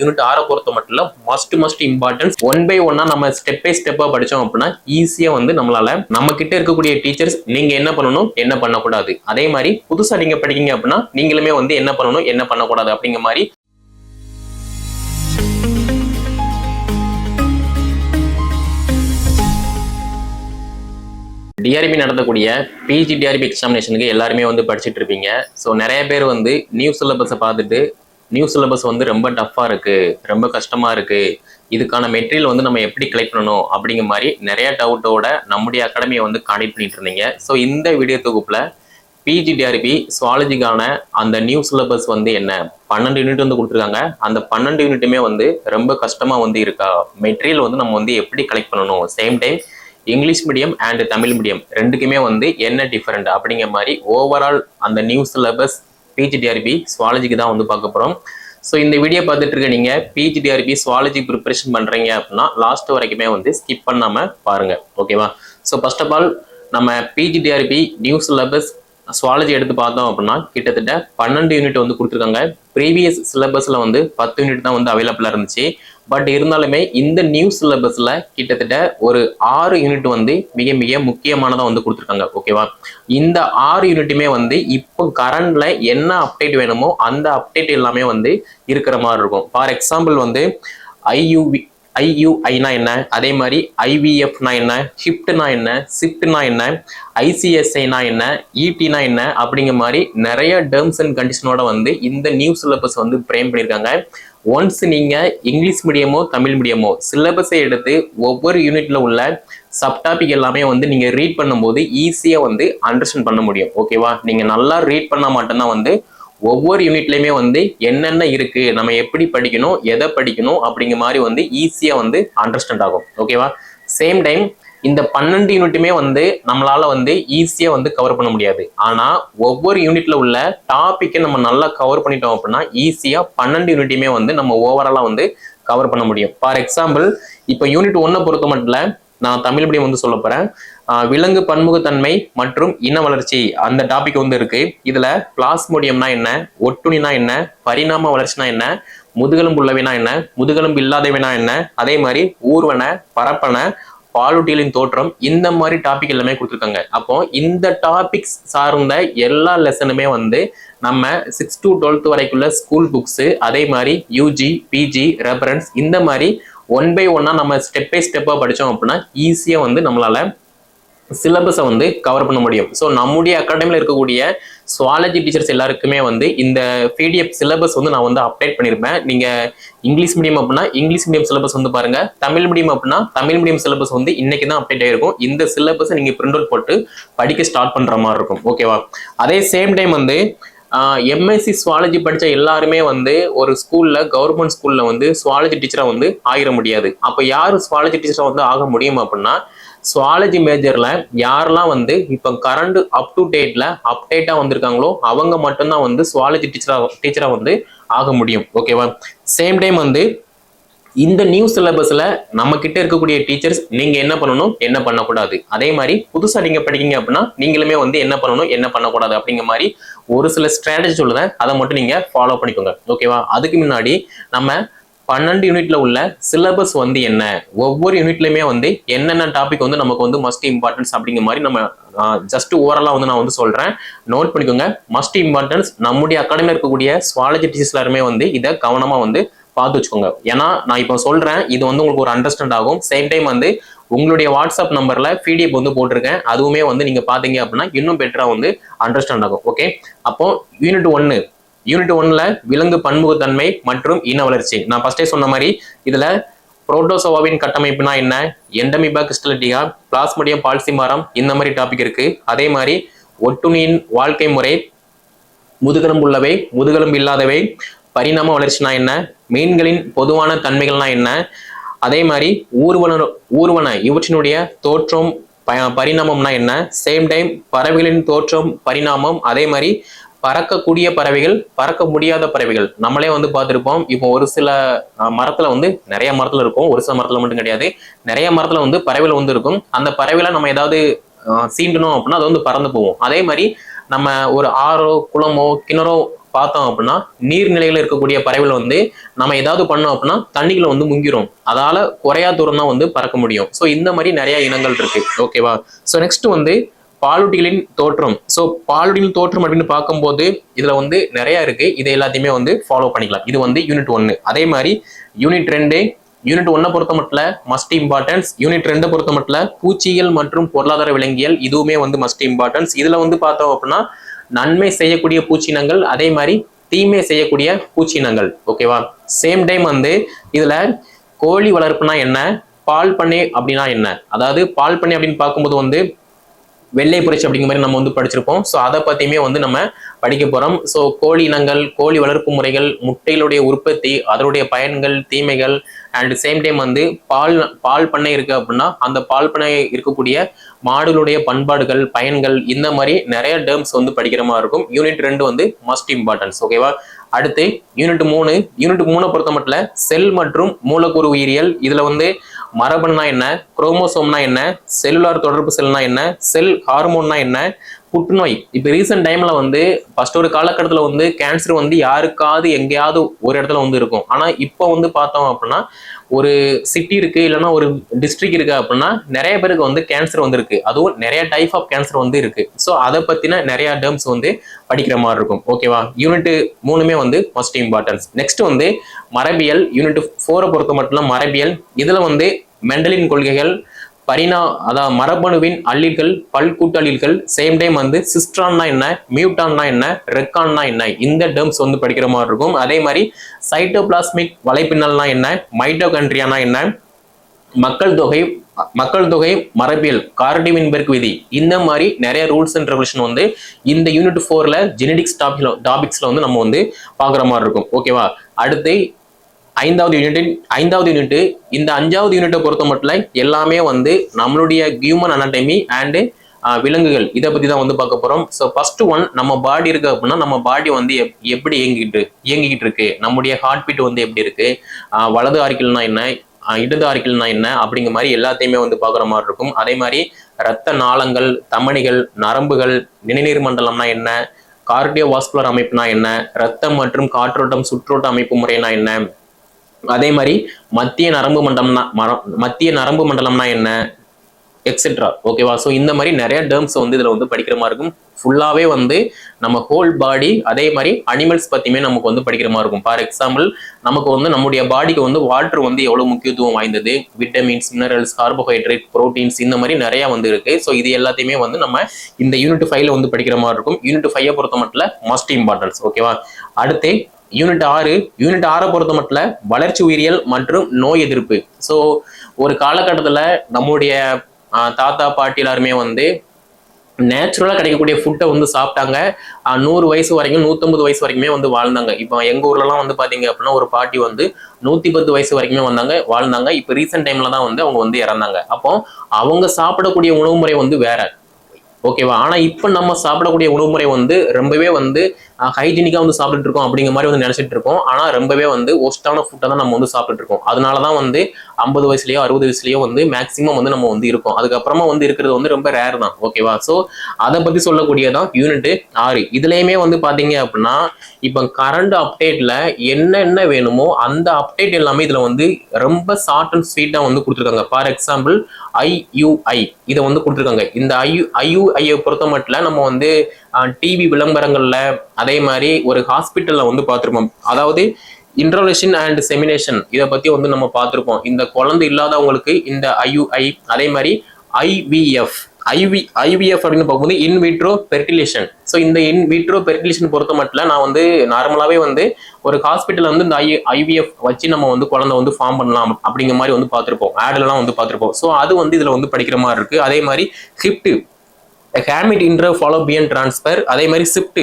Unit ஆறை பொறுத்த மட்டும் இல்ல must must importance one by ஒன்னா நம்ம ஸ்டெப் பை ஸ்டெப்பா படிச்சோம் அப்படின்னா ஈஸியா வந்து நம்மளால நம்ம கிட்ட இருக்கக்கூடிய டீச்சர்ஸ் நீங்க என்ன பண்ணணும் என்ன பண்ணக்கூடாது. அதே மாதிரி புதுசா நீங்க படிக்கீங்க அப்படின்னா நீங்களுமே வந்து என்ன பண்ணணும் என்ன பண்ணக்கூடாது அப்படிங்கிற மாதிரி. டிஆர்பி நடத்தக்கூடிய பிஜி டிஆர்பி எக்ஸாமினேஷனுக்கு எல்லாருமே வந்து படிச்சுட்டு இருப்பீங்க. ஸோ நிறைய பேர் வந்து நியூ சிலபஸை பார்த்துட்டு நியூ சிலபஸ் வந்து ரொம்ப டஃப்பாக இருக்குது ரொம்ப கஷ்டமாக இருக்குது இதுக்கான மெட்டீரியல் வந்து நம்ம எப்படி கலெக்ட் பண்ணணும் அப்படிங்கிற மாதிரி நிறைய டவுட்டோட நம்முடைய அகாடமியை வந்து காண்டக்ட் பண்ணிட்டு இருந்தீங்க. ஸோ இந்த வீடியோ தொகுப்பில் பிஜிடிஆர்பி சுவாலஜிக்கான அந்த நியூ சிலபஸ் வந்து என்ன? பன்னெண்டு யூனிட் வந்து கொடுத்துருக்காங்க. அந்த பன்னெண்டு யூனிட்டுமே வந்து ரொம்ப கஷ்டமாக வந்து இருக்கா? மெட்டீரியல் வந்து நம்ம வந்து எப்படி கலெக்ட் பண்ணணும்? Same time English medium and Tamil medium ரெண்டுக்குமே வந்து என்ன டிஃப்ரெண்ட் அப்படிங்கிற மாதிரி ஓவரால் அந்த நியூ சிலபஸ் பிஜிடிஆர்பி சுவாலஜிக்கு தான் வந்து பார்க்க போகிறோம் ஸோ இந்த வீடியோ பார்த்துட்டு இருக்க நீங்க பிஜிடிஆர்பி சுவாலஜி ப்ரிப்பரேஷன் பண்றீங்க அப்படின்னா லாஸ்ட் வரைக்குமே வந்து ஸ்கிப் பண்ணாம பாருங்க. ஓகேவா ஸோ ஃபர்ஸ்ட் ஆஃப் ஆல் நம்ம பிஜிடிஆர்பி நியூ சிலபஸ் சுவாலஜி எடுத்து பார்த்தோம் அப்படின்னா கிட்டத்தட்ட பன்னெண்டு யூனிட் வந்து கொடுத்துருக்காங்க. ப்ரீவியஸ் சிலபஸ்ல வந்து பத்து யூனிட் தான் வந்து அவைலபிளா இருந்துச்சு. பட் இருந்தாலுமே இந்த நியூ சிலபஸ்ல கிட்டத்தட்ட ஒரு ஆறு யூனிட் வந்து மிக மிக முக்கியமானதாக வந்து கொடுத்துருக்காங்க ஓகேவா? இந்த ஆறு யூனிட்டுமே வந்து இப்போ கரண்ட்ல என்ன அப்டேட் வேணுமோ அந்த அப்டேட் எல்லாமே வந்து இருக்கிற மாதிரி இருக்கும். ஃபார் எக்ஸாம்பிள் வந்து ஐயூவி ஐயூஐனா என்ன? அதே மாதிரி ஐவிஎஃப்னா என்ன? ஷிஃப்ட்னா என்ன? சிப்ட்னா என்ன? ஐசிஎஸ்ஐனா என்ன? இடினா என்ன? அப்படிங்கிற மாதிரி நிறைய டேர்ம்ஸ் அண்ட் கண்டிஷனோட வந்து இந்த நியூ சிலபஸ் வந்து ஃப்ரேம் பண்ணியிருக்காங்க. ஒன்ஸ் நீங்கள் இங்கிலீஷ் மீடியமோ தமிழ் மீடியமோ சிலபஸை எடுத்து ஒவ்வொரு யூனிட்ல உள்ள சப்டாபிக் எல்லாமே வந்து நீங்கள் ரீட் பண்ணும்போது ஈஸியாக வந்து அண்டர்ஸ்டாண்ட் பண்ண முடியும். ஓகேவா நீங்கள் நல்லா ரீட் பண்ணால் மட்டும்தான் வந்து ஒவ்வொரு யூனிட்லையுமே வந்து என்னென்ன இருக்குது நம்ம எப்படி படிக்கணும் எதை படிக்கணும் அப்படிங்கிற மாதிரி வந்து ஈஸியாக வந்து அண்டர்ஸ்டாண்ட் ஆகும். ஓகேவா சேம் டைம் இந்த பன்னெண்டு யூனிட்டுமே வந்து நம்மளால வந்து ஈஸியா வந்து கவர் பண்ண முடியாது. ஆனா ஒவ்வொரு யூனிட்ல உள்ள டாபிக்கை நம்ம நல்லா கவர் பண்ணிட்டோம் அப்படின்னா ஈஸியா பன்னெண்டு யூனிட்டுமே வந்து நம்ம ஓவராலா வந்து கவர் பண்ண முடியும். ஃபார் எக்ஸாம்பிள் இப்போ யூனிட் ஒன்னை பொறுத்த மட்டும் நான் தமிழ் மீடியம் வந்து சொல்ல போறேன். விலங்கு பன்முகத்தன்மை மற்றும் இன வளர்ச்சி அந்த டாபிக் வந்து இருக்கு. இதுல பிளாஸ்மோடியம்னா என்ன ஒட்டுணினா என்ன பரிணாம வளர்ச்சினா என்ன முதுகெலும்பு உள்ளவைனா என்ன முதுகெலும்பு இல்லாதவைனா என்ன அதே மாதிரி ஊர்வன பரப்பன பாலூட்டிகளின் தோற்றம் இந்த மாதிரி டாபிக் எல்லாமே கொடுத்துருக்காங்க. அப்போ இந்த டாபிக்ஸ் சார்ந்த எல்லா லெசனுமே வந்து நம்ம சிக்ஸ் டு டுவெல்த் வரைக்குள்ள ஸ்கூல் புக்ஸு அதே மாதிரி யூஜி பிஜி ரெஃபரன்ஸ் இந்த மாதிரி ஒன் பை ஒன்னா நம்ம ஸ்டெப் பை ஸ்டெப்பாக படித்தோம் அப்படின்னா ஈஸியாக வந்து நம்மளால சிலபஸை வந்து கவர் பண்ண முடியும். ஸோ நம்முடைய அகாடமியில் இருக்கக்கூடிய சுவாலஜி டீச்சர்ஸ் எல்லாருக்குமே வந்து இந்த பிடிஎஃப் சிலபஸ் வந்து நான் வந்து அப்டேட் பண்ணியிருப்பேன் நீங்கள் இங்கிலீஷ் மீடியம் அப்படின்னா இங்கிலீஷ் மீடியம் சிலபஸ் வந்து பாருங்க. தமிழ் மீடியம் அப்படின்னா தமிழ் மீடியம் சிலபஸ் வந்து இன்னைக்கு தான் அப்டேட் ஆகிருக்கும் இந்த சிலபஸை நீங்கள் பிரிண்ட் அவுட் போட்டு படிக்க ஸ்டார்ட் பண்ணுற மாதிரி இருக்கும். ஓகேவா அதே சேம் டைம் வந்து எம்எஸ்சி சுவாலஜி படித்த எல்லாருமே வந்து ஒரு ஸ்கூலில் கவர்மெண்ட் ஸ்கூலில் வந்து சுவாலஜி டீச்சராக வந்து ஆகிட முடியாது. அப்போ யார் சுவாலஜி டீச்சராக வந்து ஆக முடியும் அப்படின்னா சுவாலஜி மேஜரில் யாரெல்லாம் வந்து இப்போ கரண்ட் அப் டு டேட்டில் அப்டேட்டாக வந்திருக்காங்களோ அவங்க மட்டும்தான் வந்து சுவாலஜி டீச்சராக டீச்சராக வந்து ஆக முடியும். ஓகேவா சேம் டைம் வந்து இந்த நியூ சிலபஸில் நம்ம கிட்ட இருக்கக்கூடிய டீச்சர்ஸ் நீங்கள் என்ன பண்ணணும் என்ன பண்ணக்கூடாது? அதே மாதிரி புதுசாக நீங்கள் படிக்கீங்க அப்படின்னா நீங்களுமே வந்து என்ன பண்ணணும் என்ன பண்ணக்கூடாது அப்படிங்கிற மாதிரி ஒரு சில ஸ்ட்ராட்டஜி சொல்லுதேன் அதை மட்டும் நீங்கள் ஃபாலோ பண்ணிக்கோங்க. ஓகேவா அதுக்கு முன்னாடி நம்ம பன்னெண்டு யூனிட்ல உள்ள சிலபஸ் வந்து என்ன? ஒவ்வொரு யூனிட்லயுமே வந்து என்னென்ன டாபிக் வந்து நமக்கு வந்து மஸ்ட் இம்பார்ட்டன்ஸ் அப்படிங்கிற மாதிரி நம்ம ஜஸ்ட் ஓவரலா வந்து நான் வந்து சொல்றேன். நோட் பண்ணிக்கோங்க. மஸ்ட் இம்பார்ட்டன்ஸ் நம்முடைய அகாடமியில் இருக்கக்கூடிய சுவாலஜி டீச்சர்ஸ் எல்லாருமே வந்து இதை கவனமா வந்து பார்த்து வச்சுக்கோங்க. ஏன்னா நான் இப்போ சொல்றேன் இது வந்து உங்களுக்கு ஒரு அண்டர்ஸ்டாண்ட் ஆகும். சேம் டைம் வந்து உங்களுடைய வாட்ஸ்அப் நம்பர்ல பிடிஎஃப் வந்து போட்டிருக்கேன். அதுவுமே வந்து நீங்க பாத்தீங்க அப்படின்னா இன்னும் பெட்டரா வந்து அண்டர்ஸ்டாண்ட் ஆகும். ஓகே அப்போ யூனிட் ஒன்னு யூனிட் ஒன்ல விலங்கு பன்முகத்தன்மை மற்றும் இன வளர்ச்சி. நான் ஃபர்ஸ்டே சொன்ன மாதிரி இதுல புரோட்டோசோவாவின் கட்டமைப்புனா என்ன? எண்டமிபா கிறிஸ்டலிட்டியா பிளாஸ்மோடியம் பால்சிமாரம் இந்த மாதிரி டாபிக் இருக்கு. அதே மாதிரி ஒட்டுணியின் வாழ்க்கை முறை முதுகெலும்புள்ளவை முதுகெலும்பு இல்லாதவை பரிணாம வளர்ச்சினா என்ன? மீன்களின் பொதுவான தன்மைகள்னா என்ன? அதே மாதிரி ஊர்வன ஊர்வன இவற்றினுடைய தோற்றம் பரிணாமம்னா என்ன? சேம் டைம் பறவைகளின் தோற்றம் பரிணாமம் அதே மாதிரி பறக்கக்கூடிய பறவைகள் பறக்க முடியாத பறவைகள். நம்மளே வந்து பார்த்துருப்போம். இப்போ ஒரு சில மரத்துல வந்து நிறைய மரத்துல இருக்கும். ஒரு சில மரத்துல மட்டும் கிடையாது. நிறைய மரத்துல வந்து பறவைகள் வந்து இருக்கும். அந்த பறவைகளை நம்ம ஏதாவது சீண்டணும் அப்படின்னா அது வந்து பறந்து போவோம் அதே மாதிரி நம்ம ஒரு ஆறோ குளமோ கிணறோ பார்த்தோம் அப்படின்னா நீர்நிலையில் இருக்கக்கூடிய பறவைகள் வந்து நம்ம ஏதாவது பண்ணோம் அப்படின்னா தண்ணிகளை வந்து முங்கிரும். அதால குறையா தூரம் தான் வந்து பறக்க முடியும். ஸோ இந்த மாதிரி நிறைய இனங்கள் இருக்கு. ஓகேவா ஸோ நெக்ஸ்ட் வந்து பாலூட்டிகளின் தோற்றம். ஸோ பாலூட்டிகளின் தோற்றம் அப்படின்னு பார்க்கும்போது இதில் வந்து நிறையா இருக்கு. இதை எல்லாத்தையுமே வந்து ஃபாலோ பண்ணிக்கலாம். இது வந்து யூனிட் ஒன்று அதே மாதிரி யூனிட் ரெண்டு யூனிட் ஒன்னை பொறுத்த மட்டும் மஸ்ட் இம்பார்ட்டன்ஸ் யூனிட் ரெண்டை பொறுத்த மட்டும் பூச்சியியல் மற்றும் பொருளாதார விலங்கியல் இதுவுமே வந்து மஸ்ட் இம்பார்ட்டன்ஸ் இதில் வந்து பார்த்தோம் அப்படின்னா நன்மை செய்யக்கூடிய பூச்சினங்கள் அதே மாதிரி தீமை செய்யக்கூடிய பூச்சினங்கள் ஓகேவா சேம் டைம் வந்து இதில் கோழி வளர்ப்புனா என்ன? பால் பண்ணை அப்படின்னா என்ன? அதாவது பால் பண்ணை அப்படின்னு பார்க்கும்போது வந்து வெள்ளை புரட்சி அப்படிங்கிற மாதிரி நம்ம வந்து படிச்சிருப்போம். ஸோ அதை பற்றியுமே வந்து நம்ம படிக்க போகிறோம் ஸோ கோழி இனங்கள் கோழி வளர்ப்பு முறைகள் முட்டைகளுடைய உற்பத்தி அதனுடைய பயன்கள் தீமைகள் அண்ட் சேம் டைம் வந்து பால் பால் பண்ணை இருக்குது அப்படின்னா அந்த பால் பண்ணை இருக்கக்கூடிய மாடுகளுடைய பண்பாடுகள் பயன்கள் இந்த மாதிரி நிறைய டேர்ம்ஸ் வந்து படிக்கிற மாதிரி இருக்கும். யூனிட் ரெண்டு வந்து மஸ்ட் இம்பார்ட்டன்ஸ் ஓகேவா அடுத்து யூனிட் மூணு யூனிட் மூணை பொறுத்த மட்டும் செல் மற்றும் மூலக்கூறு உயிரியல் இதில் வந்து மரபணுனா என்ன? குரோமோசோம்னா என்ன? செல்லுலார் தொடர்பு செல்னா என்ன? செல் ஹார்மோன்னா என்ன? புற்றுநோய். இப்போ ரீசெண்ட் டைம்ல வந்து ஃபர்ஸ்ட் ஒரு காலகட்டத்தில் வந்து கேன்சர் வந்து யாருக்காவது எங்கேயாவது ஒரு இடத்துல வந்து இருக்கும். ஆனா இப்போ வந்து பார்த்தோம் அப்படின்னா ஒரு சிட்டி இருக்கு இல்லைன்னா ஒரு டிஸ்ட்ரிக்ட் இருக்கு அப்படின்னா நிறைய பேருக்கு வந்து கேன்சர் வந்துருக்கு. அதுவும் நிறைய டைப் ஆஃப் கேன்சர் வந்து இருக்கு. ஸோ அதை பத்தின நிறைய டேர்ம்ஸ் வந்து படிக்கிற மாதிரி இருக்கும். ஓகேவா யூனிட் மூணுமே வந்து மோஸ்ட் இம்பார்ட்டன்ஸ் நெக்ஸ்ட் வந்து மரபியல். யூனிட் ஃபோரை பொறுத்த மட்டும் மரபியல். இதுல வந்து மெண்டலின் கொள்கைகள் பரிணா அதாவது மரபணுவின் அல்லீல்கள் பல்கூட்டல்லீல்கள் சேம் டைம் வந்து சிஸ்ட்ரான்னா என்ன மியூட்டான்னா என்ன ரெக்கான்னா என்ன இந்த டேர்ம்ஸ் வந்து படிக்கிற மாதிரி இருக்கும். அதே மாதிரி சைட்டோபிளாஸ்மிக் வலைப்பின்னல்னா என்ன மைட்டோகண்ட்ரியானா என்ன மக்கள் தொகை மக்கள் தொகை மரபியல் கார்டிவின்பெர்க் விதி இந்த மாதிரி நிறைய ரூல்ஸ் அண்ட் ரெகுலேஷன் வந்து இந்த யூனிட் ஃபோர்ல ஜெனடிக்ஸ் டாபிக்ல டாபிக்ஸ்ல வந்து நம்ம வந்து பார்க்குற மாதிரி இருக்கும். ஓகேவா அடுத்து ஐந்தாவது யூனிட் ஐந்தாவது யூனிட் இந்த அஞ்சாவது யூனிட்டை பொறுத்த மட்டும் எல்லாமே வந்து நம்மளுடைய ஹியூமன் அனாட்டமி அண்டு விலங்குகள். இதை பற்றி தான் வந்து பார்க்க போகிறோம் ஸோ ஃபர்ஸ்ட் ஒன் நம்ம பாடி இருக்கு அப்படின்னா நம்ம பாடி வந்து எப்- எப்படி இயங்கிக்கிட்டு இயங்கிக்கிட்டு இருக்கு? நம்முடைய ஹார்ட் பீட் வந்து எப்படி இருக்கு? வலது ஆரிக்கல்னா என்ன? இடது ஆரிக்கல்னா என்ன? அப்படிங்கிற மாதிரி எல்லாத்தையுமே வந்து பார்க்குற மாதிரி இருக்கும். அதே மாதிரி ரத்த நாளங்கள் தமணிகள் நரம்புகள் நினைநீர் மண்டலம்னா என்ன? கார்டியோவாஸ்குலர் அமைப்புனா என்ன? ரத்தம் மற்றும் காற்றோட்டம் சுற்றோட்ட அமைப்பு முறைனா என்ன? அதே மாதிரி மத்திய நரம்பு மண்டலம்னா மரம் மத்திய நரம்பு மண்டலம்னா என்ன? எக்ஸெட்ரா ஓகேவா ஸோ இந்த மாதிரி நிறைய டேர்ம்ஸ் வந்து இதில் வந்து படிக்கிற மாதிரி இருக்கும். ஃபுல்லாகவே வந்து நம்ம ஹோல் பாடி அதே மாதிரி அனிமல்ஸ் பற்றியுமே நமக்கு வந்து படிக்கிற மாதிரி இருக்கும். ஃபார் எக்ஸாம்பிள் நமக்கு வந்து நம்முடைய பாடிக்கு வந்து வாட்டர் வந்து எவ்வளோ முக்கியத்துவம் வாய்ந்தது? விட்டமின்ஸ் மினரல்ஸ் கார்போஹைட்ரேட் ப்ரோட்டீன்ஸ் இந்த மாதிரி நிறையா வந்து இருக்குது ஸோ இது எல்லாத்தையுமே வந்து நம்ம இந்த யூனிட் ஃபைவ்ல வந்து படிக்கிற மாதிரி இருக்கும். யூனிட் ஃபைவை பொறுத்த மட்டும் மஸ்ட் இம்பார்ட்டன்ஸ் ஓகேவா அடுத்து யூனிட் ஆறு யூனிட் ஆறை பொறுத்த மட்டும் வளர்ச்சி உயிரியல் மற்றும் நோய் எதிர்ப்பு. ஸோ ஒரு காலகட்டத்தில் நம்முடைய தாத்தா பாட்டி எல்லாருமே வந்து நேச்சுரலாக கிடைக்கக்கூடிய ஃபுட்டை வந்து சாப்பிட்டாங்க. நூறு வயசு வரைக்கும் நூற்றம்பது வயசு வரைக்குமே வந்து வாழ்ந்தாங்க. இப்போ எங்கள் ஊர்லலாம் வந்து பார்த்தீங்க அப்படின்னா ஒரு பாட்டி வந்து நூற்றி பத்து வயசு வரைக்குமே வந்தாங்க வாழ்ந்தாங்க. இப்போ ரீசெண்ட் டைமில் தான் வந்து அவங்க வந்து இறந்தாங்க. அப்போ அவங்க சாப்பிடக்கூடிய உணவு முறை வந்து வேற. ஓகேவா? ஆனா இப்போ நம்ம சாப்பிடக்கூடிய உணவு முறை வந்து ரொம்பவே வந்து ஹைஜீனிக்காக வந்து சாப்பிட்டுட்டு இருக்கோம் அப்படிங்கிற மாதிரி வந்து நினைச்சிட்டு இருக்கோம். ஆனால் ரொம்பவே வந்து ஒஸ்டான ஃபுட்டை தான் நம்ம வந்து சாப்பிட்டுட்டு இருக்கோம். அதனால தான் வந்து ஐம்பது வயசுலயோ அறுபது வயசுலயோ வந்து மேக்ஸிமம் வந்து நம்ம வந்து இருக்கோம். அதுக்கப்புறமா வந்து இருக்கிறது வந்து ரொம்ப ரேர் தான். ஓகேவா ஸோ அதை பத்தி சொல்லக்கூடியதான் யூனிட் ஆறு. இதுலயுமே வந்து பாத்தீங்க அப்படின்னா இப்போ கரண்ட் அப்டேட்ல என்னென்ன வேணுமோ அந்த அப்டேட் எல்லாமே இதுல வந்து ரொம்ப ஷார்ட் அண்ட் ஸ்வீட்டா வந்து கொடுத்துருக்காங்க. ஃபார் எக்ஸாம்பிள் ஐயுஐ இதை வந்து கொடுத்துருக்காங்க. இந்த ஐயு ஐயுஐயை பொறுத்த மட்டும் நம்ம வந்து டிவி விளம்பரங்கள்ல அதே மாதிரி ஒரு ஹாஸ்பிட்டலில் வந்து பார்த்துருப்போம். அதாவது இன்ட்ரோலேஷன் அண்ட் செமினேஷன் இதை பற்றி வந்து நம்ம பார்த்துருப்போம். இந்த குழந்தை இல்லாதவங்களுக்கு இந்த ஐயுஐ அதே மாதிரி ஐவிஎஃப் ஐவி ஐவிஎஃப் அப்படின்னு பார்க்கும்போது இன் விட்ரோ பெர்டிலேஷன் ஸோ இந்த இன் விட்ரோ பெர்டிலேஷன் பொறுத்த மட்டும் நான் வந்து நார்மலாகவே வந்து ஒரு ஹாஸ்பிட்டல் வந்து இந்த ஐ ஐவிஎஃப் வச்சு நம்ம வந்து குழந்தை வந்து ஃபார்ம் பண்ணலாம் அப்படிங்கிற மாதிரி வந்து பார்த்துருப்போம். ஆடெல்லாம் வந்து பார்த்துருப்போம். ஸோ அது வந்து இதில் வந்து படிக்கிற மாதிரி இருக்குது அதே மாதிரி gift gamete intra fallopian transfer அதே மாதிரி ZIFT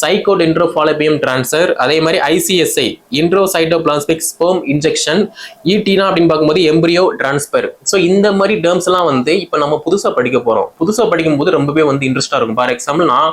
zygote intra fallopian transfer அதே மாதிரி ICSI intro cytoplasmic sperm injection ஈடினா அப்படின்னு பார்க்கும்போது எம்பிரியோ டிரான்ஸ்ஃபர் ஸோ இந்த மாதிரி டேர்ம்ஸ் எல்லாம் வந்து இப்போ நம்ம புதுசாக படிக்க போகிறோம் புதுசாக படிக்கும்போது ரொம்பவே வந்து இன்ட்ரெஸ்டாக இருக்கும். ஃபார் எக்ஸாம்பிள் நான்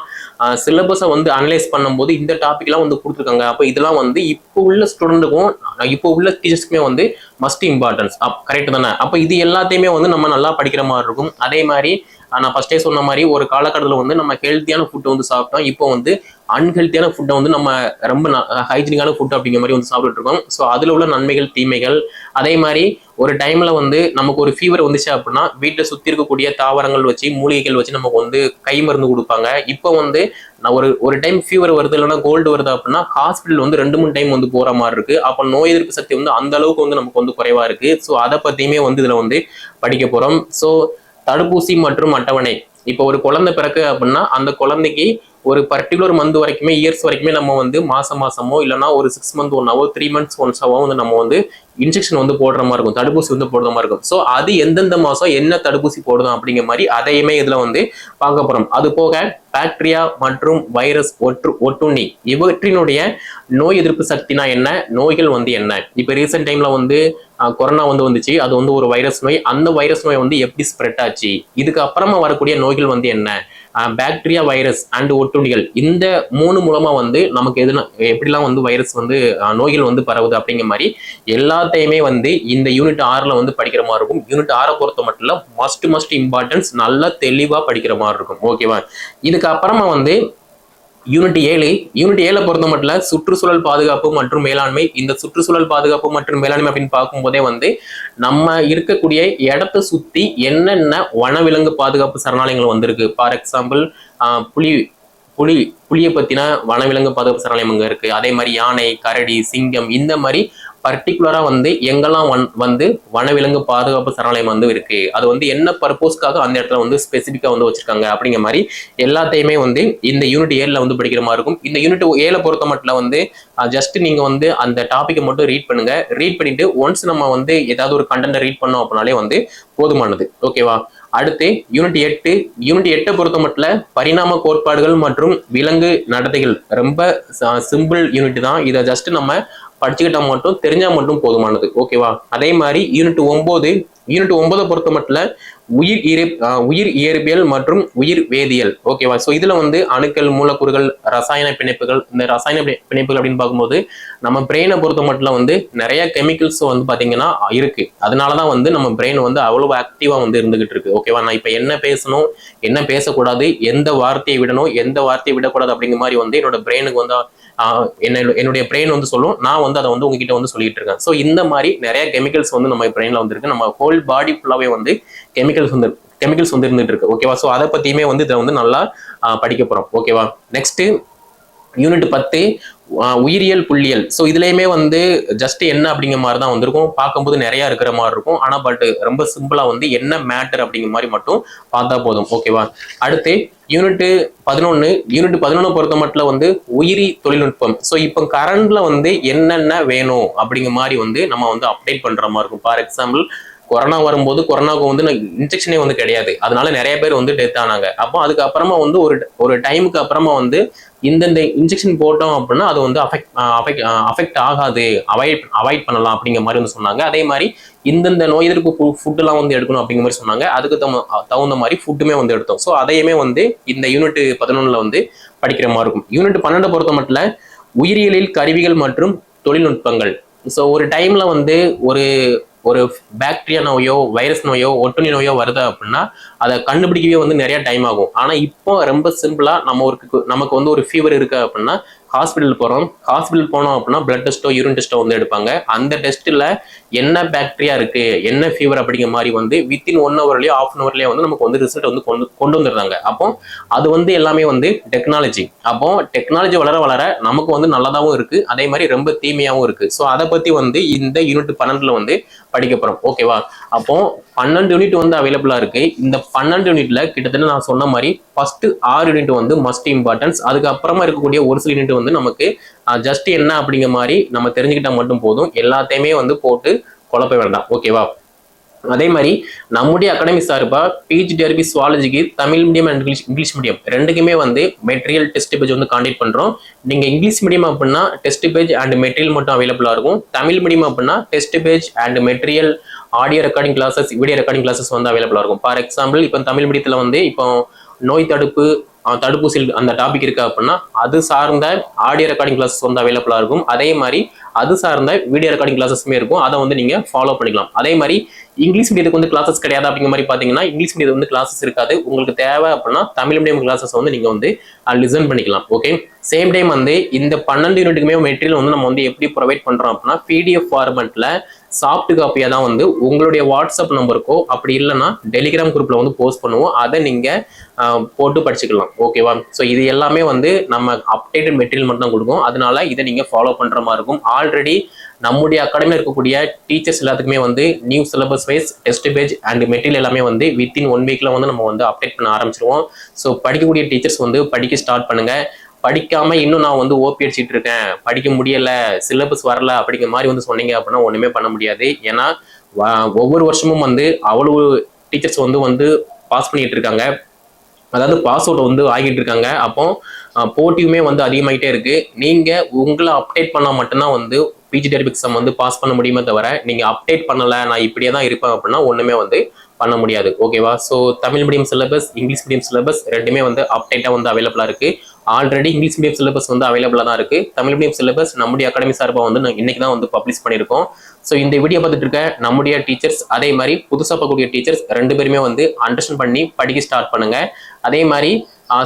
சிலபஸை வந்து அனலைஸ் பண்ணும்போது இந்த டாபிக்லாம் வந்து கொடுத்துருக்காங்க. அப்போ இதெல்லாம் வந்து இப்போ உள்ள ஸ்டூடெண்ட்டுக்கும் இப்போ உள்ள டீச்சர்ஸ்க்குமே வந்து மஸ்ட் இம்பார்ட்டன்ஸ் அப் கரெக்ட் தானே? அப்போ இது எல்லாத்தையுமே வந்து நம்ம நல்லா படிக்கிற மாதிரி இருக்கும். அதே மாதிரி நான் ஃபர்ஸ்டே சொன்ன மாதிரி ஒரு காலகட்டத்தில் வந்து நம்ம ஹெல்த்தியான ஃபுட்டு வந்து சாப்பிட்டோம். இப்போ வந்து அன்ஹெல்த்தியான ஃபுட்டை வந்து நம்ம ரொம்ப ஹைஜீனிக்கான ஃபுட் அப்படிங்கிற மாதிரி வந்து சாப்பிட்டுட்டு இருக்கோம். ஸோ அதில் உள்ள நன்மைகள் தீமைகள் அதே மாதிரி ஒரு டைமில் வந்து நமக்கு ஒரு ஃபீவர் வந்துச்சு அப்படின்னா வீட்டில் சுற்றி இருக்கக்கூடிய தாவரங்கள் வச்சு மூலிகைகள் வச்சு நமக்கு வந்து கை மருந்து கொடுப்பாங்க. இப்போ வந்து நான் ஒரு ஒரு டைம் ஃபீவர் வருது இல்லைன்னா கோல்டு வருது அப்படின்னா ஹாஸ்பிட்டல் வந்து ரெண்டு மூணு டைம் வந்து போகிற மாதிரி இருக்கு. அப்போ நோய் எதிர்ப்பு சக்தி வந்து அந்த அளவுக்கு வந்து நமக்கு வந்து குறைவாக இருக்கு. ஸோ அதை பற்றியுமே வந்து இதில் வந்து படிக்க போகிறோம் ஸோ தடுப்பூசி மற்றும் அட்டவணை. இப்போ ஒரு குழந்தை பிறக்கு அப்படின்னா அந்த குழந்தைக்கு ஒரு பர்டிகுலர் மந்த் வரைக்குமே இயர்ஸ் வரைக்குமே நம்ம வந்து மாசம் மாசமோ இல்லைன்னா ஒரு சிக்ஸ் மந்த் ஒன்னாவோ த்ரீ மந்த்ஸ் ஒன்ஸாவோ வந்து நம்ம வந்து இன்ஜெக்ஷன் வந்து போடுற மாதிரி இருக்கும். தடுப்பூசி வந்து போடுற மாதிரி இருக்கும். ஸோ அது எந்தெந்த மாதம் என்ன தடுப்பூசி போடுறோம் அப்படிங்கிற மாதிரி அதையுமே இதில் வந்து பார்க்க போகிறோம் அது போக பாக்டீரியா மற்றும் வைரஸ் ஒற்று ஒட்டுண்ணி. இவற்றினுடைய நோய் எதிர்ப்பு சக்தினா என்ன? நோய்கள் வந்து என்ன? இப்போ ரீசெண்ட் டைம்ல வந்து கொரோனா வந்து வந்துச்சு. அது வந்து ஒரு வைரஸ் நோய். அந்த வைரஸ் நோய் வந்து எப்படி ஸ்ப்ரெட் ஆச்சு? இதுக்கு அப்புறமா வரக்கூடிய நோய்கள் வந்து என்ன? பாக்டீரியா வைரஸ் அண்ட் ஒட்டுண்ணிகள். இந்த மூணு மூலமா வந்து நமக்கு எதுனா எப்படிலாம் வந்து வைரஸ் வந்து நோய்கள் வந்து பரவுது அப்படிங்கிற மாதிரி எல்லாத்தையுமே வந்து இந்த யூனிட் ஆறுல வந்து படிக்கிற மாதிரி இருக்கும். யூனிட் ஆறை பொறுத்த மட்டும் இல்ல மஸ்ட் மஸ்ட் இம்பார்ட்டன்ஸ் நல்லா தெளிவா படிக்கிற மாதிரி இருக்கும். ஓகேவா இதுக்கு அப்புறமா வந்து யூனிட் ஏழு யூனிட் ஏழை பொறுத்த மட்டும் சுற்றுச்சூழல் பாதுகாப்பு மற்றும் மேலாண்மை. இந்த சுற்றுச்சூழல் பாதுகாப்பு மற்றும் மேலாண்மை அப்படின்னு பார்க்கும்போதே வந்து நம்ம இருக்கக்கூடிய இடத்தை சுற்றி என்னென்ன வனவிலங்கு பாதுகாப்பு சரணாலயங்கள் வந்திருக்கு. ஃபார் எக்ஸாம்பிள் புலி புலி புலியை பற்றின வனவிலங்கு பாதுகாப்பு சரணாலயம் அங்கே இருக்குது அதே மாதிரி யானை கரடி சிங்கம் இந்த மாதிரி பர்டிகுலராக வந்து எங்கெல்லாம் வன் வந்து வனவிலங்கு பாதுகாப்பு சரணாலயம் வந்து இருக்கு. அது வந்து என்ன பர்பஸ்க்காக அந்த இடத்துல வந்து ஸ்பெசிஃபிக்காக வந்து வச்சிருக்காங்க அப்படிங்கிற மாதிரி எல்லாத்தையுமே வந்து இந்த யூனிட் ஏழில் வந்து படிக்கிற மாதிரி இருக்கும். இந்த யூனிட் ஏழை பொறுத்த மட்டும் வந்து ஜஸ்ட் நீங்க வந்து அந்த டாப்பிக்கை மட்டும் ரீட் பண்ணுங்க. ரீட் பண்ணிட்டு ஒன்ஸ் நம்ம வந்து ஏதாவது ஒரு கண்டென்ட் ரீட் பண்ணோம் அப்படின்னாலே வந்து போதுமானது. ஓகேவா அடுத்து யூனிட் எட்டு. யூனிட் எட்டை பொறுத்த மட்டும் பரிணாம கோட்பாடுகள் மற்றும் விலங்கு நடத்தைகள். ரொம்ப சிம்பிள் யூனிட் தான். இதை ஜஸ்ட் நம்ம படிச்சுக்கிட்டா மட்டும் தெரிஞ்சா மட்டும் போதுமானது. ஓகேவா அதே மாதிரி யூனிட் ஒன்பது யூனிட் ஒன்பதை பொறுத்த மட்டும் உயிர் இயற் உயிர் இயற்பியல் மற்றும் உயிர் வேதியியல். ஓகேவா ஸோ இதுல வந்து அணுக்கள் மூலக்கூறுகள் ரசாயன பிணைப்புகள் இந்த ரசாயன பிணைப்புகள் அப்படின்னு பார்க்கும்போது நம்ம பிரெயினை பொறுத்த மட்டும் வந்து நிறைய கெமிக்கல்ஸ் வந்து பார்த்தீங்கன்னா இருக்கு. அதனாலதான் வந்து நம்ம பிரெயின் வந்து அவ்வளோ ஆக்டிவாக வந்து இருந்துகிட்டு இருக்கு. ஓகேவா நான் இப்போ என்ன பேசணும் என்ன பேசக்கூடாது எந்த வார்த்தையை விடணும் எந்த வார்த்தையை விடக்கூடாது அப்படிங்கிற மாதிரி வந்து என்னோட பிரெயினுக்கு வந்து என்ன என்னுடைய பிரெயின் வந்து சொல்லும். நான் வந்து அதை வந்து உங்ககிட்ட வந்து சொல்லிட்டு இருக்கேன். ஸோ இந்த மாதிரி நிறைய கெமிக்கல்ஸ் வந்து நம்ம பிரெயினில் வந்துருக்கு. நம்ம ஹோல் பாடி ஃபுல்லாகவே வந்து கெமிக்கல்ஸ் வந்து கெமிக்கல்ஸ் வந்து இருந்துட்டு இருக்கு ஓகேவா ஸோ அதை பத்தியுமே வந்து இதை வந்து நல்லா படிக்க போறோம். ஓகேவா நெக்ஸ்ட் யூனிட் பத்து உயிரியல் புள்ளியல். ஸோ இதுலயுமே வந்து ஜஸ்ட் என்ன அப்படிங்கிற மாதிரி தான் வந்திருக்கும். பார்க்கும்போது நிறையா இருக்கிற மாதிரி இருக்கும். ஆனால் பட் ரொம்ப சிம்பிளா வந்து என்ன மேட்டர் அப்படிங்கிற மாதிரி மட்டும் பார்த்தா போதும். ஓகேவா அடுத்து யூனிட் பதினொன்னு. யூனிட் பதினொன்று பொறுத்த மட்டும் வந்து உயிரி தொழில்நுட்பம். ஸோ இப்போ கரண்ட்ல வந்து என்னென்ன வேணும் அப்படிங்கிற மாதிரி வந்து நம்ம வந்து அப்டேட் பண்ற மாதிரி இருக்கும். ஃபார் எக்ஸாம்பிள் கொரோனா வரும்போது கொரோனாவுக்கு வந்து இன்ஜெக்ஷனே வந்து கிடையாது. அதனால நிறைய பேர் வந்து டெத் ஆனாங்க. அப்போ அதுக்கப்புறமா வந்து ஒரு ஒரு டைமுக்கு அப்புறமா வந்து இந்தந்த இன்ஜெக்ஷன் போட்டோம் அப்படின்னா அது வந்து அஃபெக்ட் அஃபெக்ட் அஃபெக்ட் ஆகாது. அவாய்ட் அவாய்ட் பண்ணலாம் அப்படிங்கிற மாதிரி வந்து சொன்னாங்க. அதே மாதிரி இந்தந்த நோய் எதிர்ப்பு ஃபுட்டுலாம் வந்து எடுக்கணும் அப்படிங்கிற மாதிரி சொன்னாங்க. அதுக்கு தகுந்த தகுந்த மாதிரி ஃபுட்டுமே வந்து எடுத்தோம். ஸோ அதையுமே வந்து இந்த யூனிட் பதினொன்றில் வந்து படிக்கிற மாதிரி இருக்கும். யூனிட் பன்னெண்டை பொறுத்த மட்டும் உயிரியலில் கருவிகள் மற்றும் தொழில்நுட்பங்கள். ஸோ ஒரு டைமில் வந்து ஒரு ஒரு பாக்டீரியா நோயோ வைரஸ் நோயோ ஒட்டுணி நோயோ வருது அப்படின்னா அதை கண்டுபிடிக்கவே வந்து நிறைய டைம் ஆகும். ஆனா இப்போ ரொம்ப சிம்பிளா நம்ம ஒரு நமக்கு வந்து ஒரு ஃபீவர் இருக்கு அப்படின்னா ஹாஸ்பிட்டல் போகிறோம் ஹாஸ்பிட்டல் போனோம் அப்படின்னா பிளட் டெஸ்ட்டோ யூரின் டெஸ்ட்டோ வந்து எடுப்பாங்க. அந்த டெஸ்ட்டில் என்ன பாக்டீரியா இருக்குது என்ன ஃபீவர் அப்படிங்கிற மாதிரி வந்து வித்தின் ஒன் ஹவர்லேயோ ஆஃப் அன் ஹவர்லயோ வந்து நமக்கு வந்து ரிசல்ட் வந்து கொண்டு கொண்டு வந்துடுறாங்க. அப்போ அது வந்து எல்லாமே வந்து டெக்னாலஜி அப்போ டெக்னாலஜி வளர வளர நமக்கு வந்து நல்லதாகவும் இருக்குது அதே மாதிரி ரொம்ப தீமையாகவும் இருக்குது ஸோ அதை பற்றி வந்து இந்த யூனிட் பன்னெண்டில் வந்து படிக்க போகிறோம் ஓகேவா அப்போ பன்னெண்டு யூனிட் வந்து அவைலபிளாக இருக்குது இந்த பன்னெண்டு யூனிட்ல கிட்டத்தட்ட நான் சொன்ன மாதிரி ஃபர்ஸ்ட் ஆறு யூனிட் வந்து மஸ்ட் இம்பார்ட்டன்ஸ் அதுக்கப்புறமா இருக்கக்கூடிய ஒரு சில யூனிட் வந்து நமக்கு ஜஸ்ட் என்ன அப்படிங்கிற மாதிரி நம்ம தெரிஞ்சுக்கிட்டா மட்டும் போதும். எல்லாத்தையுமே வந்து போட்டு குழப்ப வேண்டாம். ஓகேவா அதே மாதிரி நம்முடைய அகாடமி சார்பாக PG TRB சுவாலஜிக்கு Tamil medium and English English medium ரெண்டுக்குமே வந்து மெட்டீரியல் டெஸ்ட் பேஜ் வந்து காண்டக்ட் பண்ணுறோம் நீங்கள் இங்கிலீஷ் மீடியம் அப்படின்னா டெஸ்ட் பேஜ் அண்ட் மெட்டீரியல் மட்டும் அவைலபிளாக இருக்கும். தமிழ் மீடியம் அப்படின்னா test page and material audio recording classes video recording classes வந்து அவைலபிளாக இருக்கும். ஃபார் எக்ஸாம்பிள் இப்போ தமிழ் மீடியத்தில் வந்து இப்போ நோய் தடுப்பு தடுப்பூசி அந்த டாபிக் இருக்கு அப்படின்னா அது சார்ந்த ஆடியோ ரெக்கார்டிங் கிளாஸஸ் வந்து அவைலபிளாக இருக்கும். அதே மாதிரி அது சார்ந்த வீடியோ ரெக்கார்டிங் கிளாஸஸுமே இருக்கும். அதை வந்து நீங்கள் ஃபாலோ பண்ணிக்கலாம். அதே மாதிரி இங்கிலீஷ் மீடியத்துக்கு வந்து கிளாஸஸ் கிடையாது அப்படிங்கிற மாதிரி பார்த்தீங்கன்னா இங்கிலீஷ் மீடியம் வந்து கிளாஸஸ் இருக்காது. உங்களுக்கு தேவை அப்படின்னா தமிழ் மீடியம் கிளாஸஸ் வந்து நீங்கள் வந்து லிசன் பண்ணிக்கலாம். ஓகே சேம் டைம் வந்து இந்த பன்னெண்டு யூனிட்டுக்குமே மெட்டீரியல் வந்து நம்ம வந்து எப்படி ப்ரொவைட் பண்ணுறோம் அப்படின்னா பிடிஎஃப் ஃபார்மெட்டில் சாஃப்ட் காப்பியாக தான் வந்து உங்களுடைய வாட்ஸ்அப் நம்பருக்கோ அப்படி இல்லைன்னா டெலிகிராம் குரூப்பில் வந்து போஸ்ட் பண்ணுவோம். அதை நீங்கள் போட்டு படிச்சுக்கலாம். ஓகேவா ஸோ இது எல்லாமே வந்து நம்ம அப்டேட்டட் மெட்டீரியல் மட்டும் தான் கொடுக்கும். அதனால இதை நீங்கள் ஃபாலோ பண்ணுற மாதிரி இருக்கும். ஆல்ரெடி நம்முடைய அகாடமியில் இருக்கக்கூடிய டீச்சர்ஸ் எல்லாத்துக்குமே வந்து new syllabus wise test page and material எல்லாமே வந்து வித்தின் ஒன் வீக்கில் வந்து நம்ம வந்து அப்டேட் பண்ண ஆரம்பிச்சிருவோம். ஸோ படிக்கக்கூடிய டீச்சர்ஸ் வந்து படிக்க ஸ்டார்ட் பண்ணுங்கள் படிக்காம இன்னும் நான் வந்து ஓபி அடிச்சிட்டு இருக்கேன். படிக்க முடியல சிலபஸ் வரல அப்படிங்கிற மாதிரி வந்து சொன்னீங்க அப்படின்னா ஒண்ணுமே பண்ண முடியாது. ஏன்னா ஒவ்வொரு வருஷமும் வந்து அவ்வளவு டீச்சர்ஸ் வந்து வந்து பாஸ் பண்ணிட்டு இருக்காங்க. அதாவது பாஸ் அவுட் வந்து ஆகிட்டு இருக்காங்க. அப்போ போட்டியுமே வந்து அதிகமாயிட்டே இருக்கு. நீங்க உங்களை அப்டேட் பண்ணா மட்டும்தான் வந்து பிஜி எக்ஸாம் வந்து பாஸ் பண்ண முடியுமே தவிர நீங்க அப்டேட் பண்ணல நான் இப்படியே தான் இருப்பேன் அப்படின்னா ஒண்ணுமே வந்து பண்ண முடியாது. ஓகேவா so Tamil medium syllabus English medium syllabus ரெண்டுமே வந்து அப்டேட்டாக வந்து அவைலபிளாக இருக்கு. ஆல்ரெடி இங்கிலீஷ் மீடியம் சிலபஸ் வந்து அவைலபிளாக தான் இருக்கு. தமிழ் மீடியம் சிலபஸ் நம்முடைய அகாடமி சார்பாக வந்து இன்னைக்கு தான் வந்து பப்ளிஷ் பண்ணியிருக்கோம். ஸோ இந்த வீடியோ பார்த்துட்டு இருக்க நம்முடைய டீச்சர்ஸ் அதே மாதிரி புதுசாக பார்க்கக்கூடிய டீச்சர்ஸ் ரெண்டு பேருமே வந்து அண்டர்ஸ்டாண்ட் பண்ணி படிக்க ஸ்டார்ட் பண்ணுங்க. அதே மாதிரி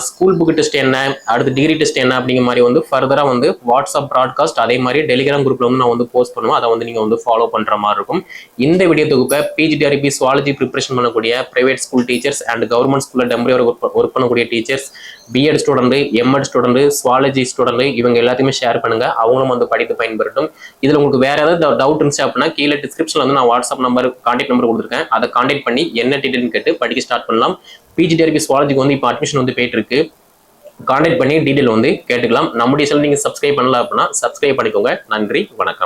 ஸ்கூல் புக்கு டெஸ்ட் என்ன அடுத்து டிகிரி டெஸ்ட் என்ன அப்படிங்கிற மாதிரி வந்து ஃபர்தராக வந்து வாட்ஸ்அப் ப்ராட்காஸ்ட் அதே மாதிரி டெலிகிராம் குரூப்பில் வந்து நான் வந்து போஸ்ட் பண்ணுவேன். அதை வந்து நீங்கள் வந்து ஃபாலோ பண்ணுற மாதிரி இருக்கும். இந்த வீடியோ தொகுப்பை பிஜிடிஆர்பி சுவாலஜி ப்ரிப்பரேஷன் பண்ணக்கூடிய private school teachers and government ஸ்கூலில் டெம்பரரி ஒர்க் பண்ணக்கூடிய teachers BEd student MEd student zoology student இவங்க எல்லாத்தையுமே ஷேர் பண்ணுங்க. அவங்களும் வந்து படித்து பயன்பெறட்டும். இதில் உங்களுக்கு வேறு ஏதாவது டவுட் இருந்துச்சு அப்படின்னா கீழே டிஸ்கிரிப்ஷனில் வந்து நான் வாட்ஸ்அப் நம்பர் கான்டாக்ட் நம்பர் கொடுத்துருக்கேன். அதை கான்டாக்ட் பண்ணி என்ன டீட்டெயில்னு கேட்டு படிக்க ஸ்டார்ட் பண்ணலாம். பிஜிடிஆர்பி சுவாலஜிக்கு வந்து இப்போ அட்மிஷன் வந்து போயிட்டு இருக்கு கான்டாக்ட் பண்ணி டீட்டெயில் வந்து கேட்டுக்கலாம். நம்முடைய சேனல் நீங்கள் சப்ஸ்கிரைப் பண்ணல அப்படின்னா சப்ஸ்கிரைப் பண்ணிக்கோங்க. நன்றி வணக்கம்.